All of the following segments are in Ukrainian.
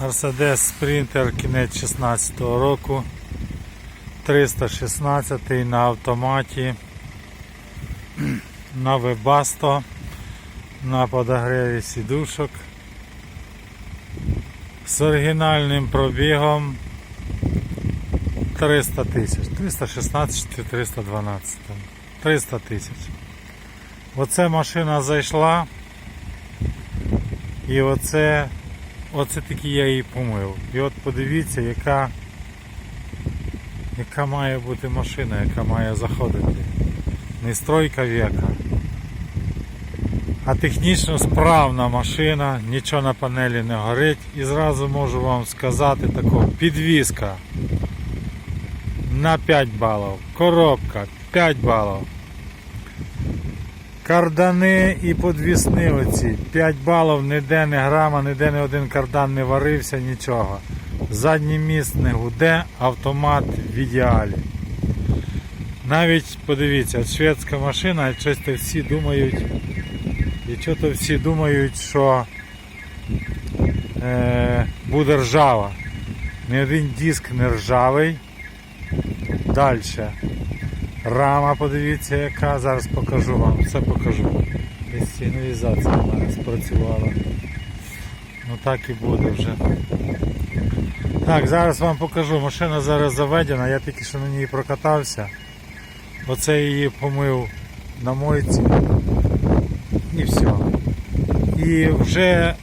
Mercedes Sprinter кінець 16 року. 316 на автоматі. На Webasto. На подогреві сідушок. З оригінальним пробігом 300 тисяч. 316 чи 312. 300 тисяч. Оце машина зайшла. І оце, оце таки я її помив. І от подивіться, яка, яка має бути машина, яка має заходити. Не стройка века. А технічно справна машина, нічого на панелі не горить. І зразу можу вам сказати тако, підвізка на 5 балів, коробка 5 балів. Кардани і подвісни оці. 5 балів, ніде не грама, ніде не один кардан не варився, нічого. Задній міст не гуде, автомат в ідеалі. Навіть подивіться, шведська машина, щось то всі думають, і чого то всі думають, що е, буде ржава. Ні один диск не ржавий. Далі. Рама, подивіться, яка. Зараз покажу вам, все покажу. Десь сигналізація в мене спрацювала. Ну так і буде вже. Так, зараз вам покажу. Машина зараз заведена, я тільки що на ній прокатався. Оце її помив на мойці. І все. І вже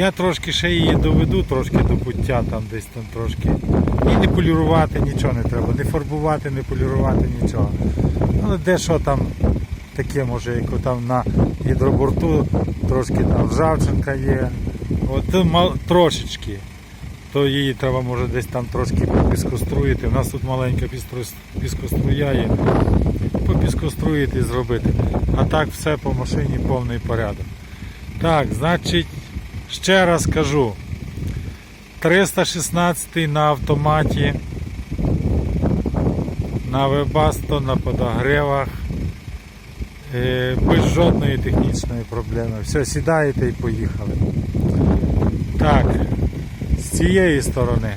я трошки ще її доведу трошки до пуття, там десь там трошки. І не полірувати нічого не треба, не фарбувати, не полірувати нічого. Але дещо там таке може, як там на гідроборту, трошки там ржавчинка є. От трошечки. То її треба може десь там трошки попіскоструїти. У нас тут маленька піскоструя є. Попіскоструїти і зробити. А так все по машині повний порядок. Так, значить, ще раз кажу. 316 на автоматі, на вебасто, на подогревах, е, без жодної технічної проблеми. Все, сідаєте і поїхали. Так, з цієї сторони,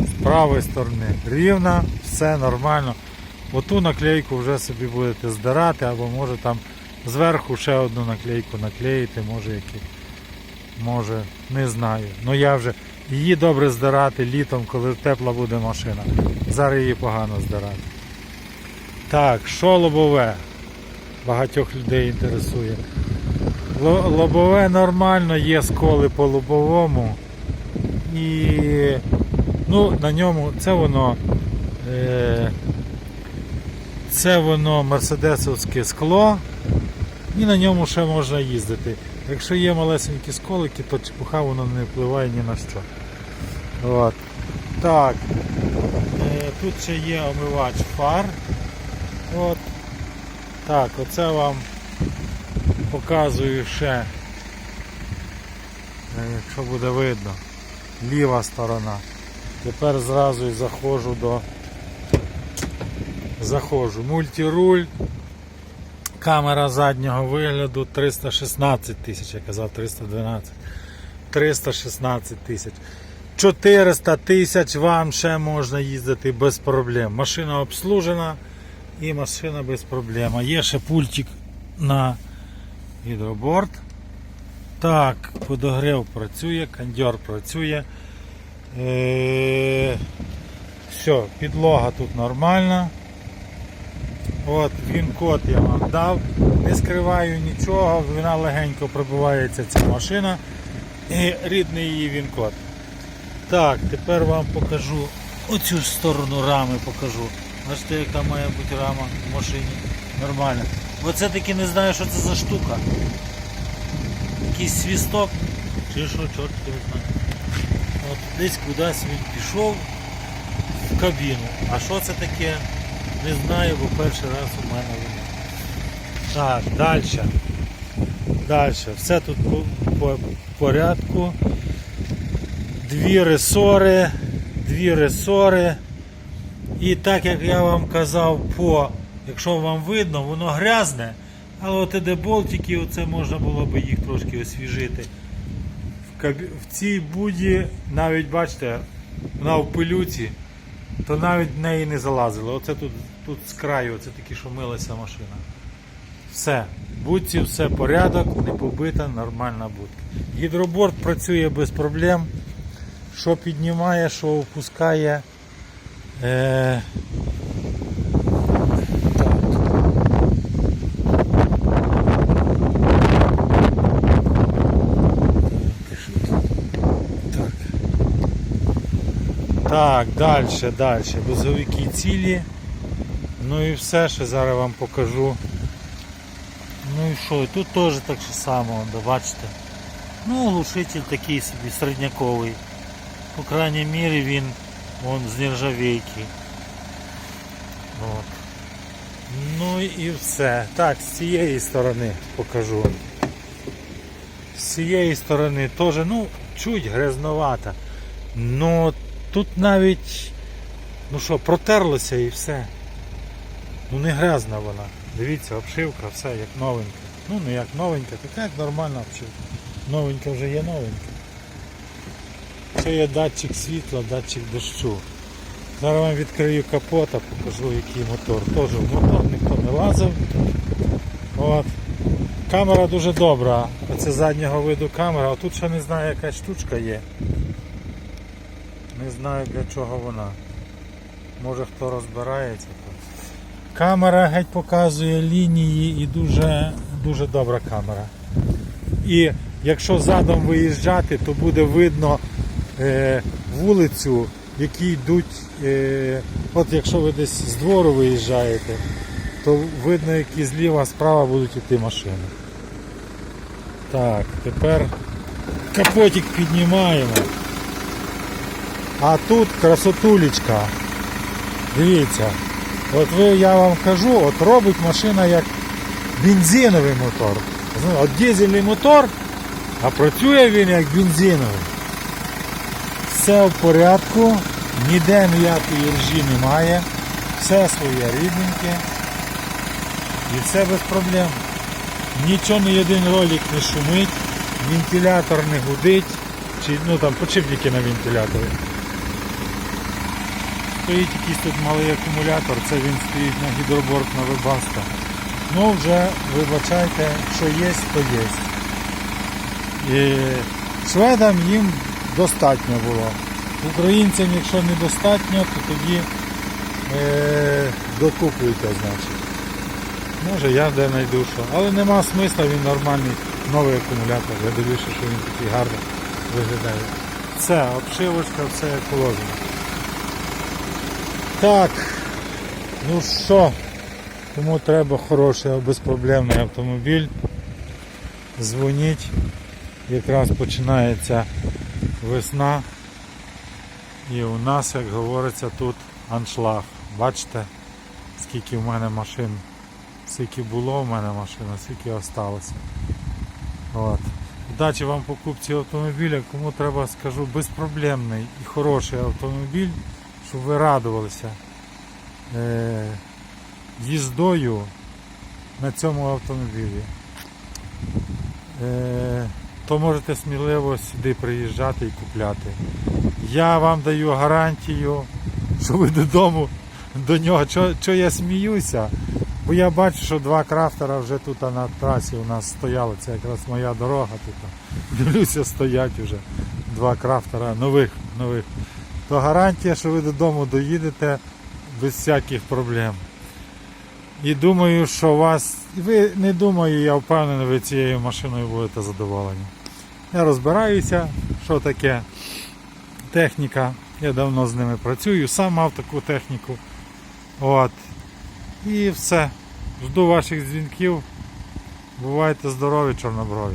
з правої сторони рівна, все нормально. Оту наклейку вже собі будете здирати, або може там зверху ще одну наклейку наклеїти, може які. Може, не знаю. Ну я вже її добре здирати літом, коли тепла буде машина. Зараз її погано здирати. Так, що лобове? Багатьох людей інтересує. Лобове нормально, є сколи по лобовому. І ну, на ньому це воно. Е, це воно мерседесовське скло. І на ньому ще можна їздити. Якщо є малесенькі сколики, то чепуха воно не впливає ні на що. От. Так. Е, тут ще є омивач фар. От. Так, оце вам показую ще, е, якщо буде видно, ліва сторона. Тепер зразу і заходжу до заходжу. Мультируль. Камера заднього вигляду 316 тисяч, я казав 312. 316 тисяч. 400 тисяч вам ще можна їздити без проблем. Машина обслужена і машина без проблем. Є ще пультик на гідроборд. Так, подогрів працює, кондьор працює. Е, все, підлога тут нормальна. От, він код я вам дав. Не скриваю нічого, вона легенько пробивається ця машина. І рідний її він код. Так, тепер вам покажу оцю сторону рами покажу. Бачите, яка має бути рама в машині. Нормально. Оце таки не знаю, що це за штука. Якийсь свісток. Чи що, чорт його знає. От десь кудись він пішов в кабіну. А що це таке? Не знаю, бо перший раз у мене воно. Так, далі. Далі. Все тут по, по порядку. Дві ресори, дві ресори. І так як я вам казав, по, якщо вам видно, воно грязне, але от де болтики, оце можна було би їх трошки освіжити в кабі- в цій буді навіть бачите, вона в пилюці, то навіть в неї не залазили. Оце тут, тут з краю, оце таки шумилася машина. Все, будці все порядок, не побита, нормальна будка. Гідроборд працює без проблем. Що піднімає, що опускає. Е... Так, далі, далі. Бузовики цілі. Ну і все, що зараз вам покажу. Ну і що, і тут теж так же само, да, бачите. Ну, глушитель такий собі середняковий. По крайній мірі він вон з нержавейки. От. Ну і все. Так, з цієї сторони покажу. З цієї сторони теж, ну, чуть грязновата. Ну тут навіть, ну що, протерлося і все. Ну не грязна вона. Дивіться, обшивка, все як новенька. Ну не як новенька, така як нормальна обшивка. Новенька вже є новенька. Це є датчик світла, датчик дощу. Зараз вам відкрию капота, покажу який мотор. Теж в мотор ніхто не лазив. От. Камера дуже добра. Оце заднього виду камера, а тут ще не знаю яка штучка є. Не знаю для чого вона. Може хто розбирається тут. Камера геть показує лінії і дуже, дуже добра камера. І якщо задом виїжджати, то буде видно е, вулицю, які йдуть. Е, от якщо ви десь з двору виїжджаєте, то видно, які зліва, справа будуть йти машини. Так, тепер капотик піднімаємо. А тут красотулечка. Дивіться. От ви, я вам кажу, от робить машина як бензиновий мотор. От дизельний мотор, а працює він як бензиновий. Все в порядку, ніде ніякої ржі немає, все своє рідненьке і все без проблем. Нічого ні один ролик не шумить, вентилятор не гудить, чи ну там подшипники на вентиляторі. Стоїть якийсь тут малий акумулятор, це він стоїть на гідроборд на Вебаста. Ну вже вибачайте, що є, то є. І шведам їм достатньо було. Українцям, якщо недостатньо, то тоді е, докупуйте, значить. Може я де знайду що. Але нема смисла, він нормальний новий акумулятор. Я дивлюся, що він такий гарно виглядає. Все, обшивочка, все положено. Так, ну що, кому треба хороший безпроблемний автомобіль, дзвоніть. Якраз починається весна. І у нас, як говориться, тут аншлаг. Бачите, скільки в мене машин, скільки було в мене машин, скільки осталося. От. Удачі вам покупці автомобіля, кому треба скажу безпроблемний і хороший автомобіль, щоб ви радувалися е, їздою на цьому автомобілі. Е, то можете сміливо сюди приїжджати і купляти. Я вам даю гарантію, що ви додому до нього. Що я сміюся? Бо я бачу, що два крафтера вже тут на трасі у нас стояли. Це якраз моя дорога тут. Дивлюся, стоять вже два крафтера нових, нових. То гарантія, що ви додому доїдете без всяких проблем. І думаю, що вас. Ви не думаю, я впевнений, ви цією машиною будете задоволені. Я розбираюся, що таке техніка. Я давно з ними працюю, сам мав таку техніку. От. І все. Жду ваших дзвінків. Бувайте здорові, чорноброві.